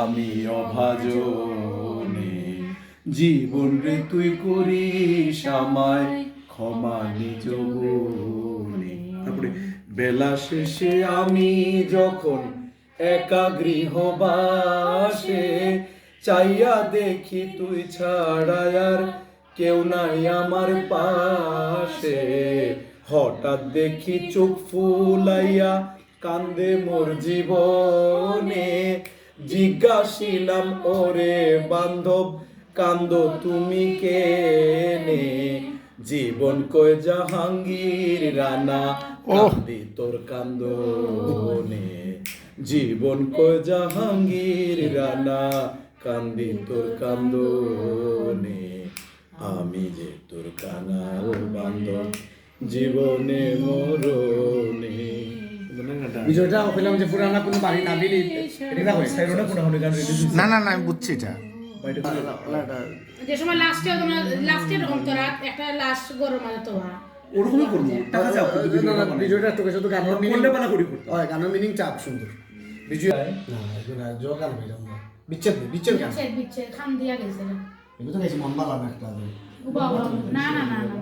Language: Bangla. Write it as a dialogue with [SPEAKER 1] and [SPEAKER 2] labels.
[SPEAKER 1] আমি অভাজনে। জীবন রে তুই করিস আমায়, ক্ষমা নিজ তারপরে বেলা শেষে আমি যখন একা গৃহবাসে চাইয়া দেখি তুই ছাড়া আর কেউ নাই আমার পাশে। হঠাৎ দেখি চোখ ফুলাইয়া কান্দে মোর জীবনে। জিজ্ঞাসিলাম ওরে বান্ধব কান্দ তুমি কে নে জীবন কয় জাহাঙ্গীর রানা? কান্দি তোর কান্দনে। জীবন কয় জাহাঙ্গীর রানা? কান্দি তোর কান্দনে। আমি যে তোর কানাল বান্ধব জীবনে মরণে
[SPEAKER 2] বিষয়টা যে পুরানা কোনো বাড়ি না দিলি এটা হয় সাইরোনা কোনো কোনো গান রিলিজ
[SPEAKER 3] না না না আমি বুঝছি এটা।
[SPEAKER 4] যে সময় লাস্টে তোমার লাস্টের অন্তরাত একটা লাস্ট গরম মানে তোমার।
[SPEAKER 1] ওরকমই করব টাকা video
[SPEAKER 2] না না
[SPEAKER 1] বানাই।
[SPEAKER 2] তোকে শুধু গানের মিনিং
[SPEAKER 1] করলে বানা করি। করতে
[SPEAKER 2] হয় গানের মিনিং চাপ সুন্দর। ভিডিও না এগুলো না জো গান ভাই আমরা বিচ্ছেদ বিচ্ছেদ গান।
[SPEAKER 4] বিচ্ছে বিচ্ছে খান দিয়া গেছে।
[SPEAKER 2] এগুলো তো গেছি মন ভালো না একটা
[SPEAKER 4] না না না না না।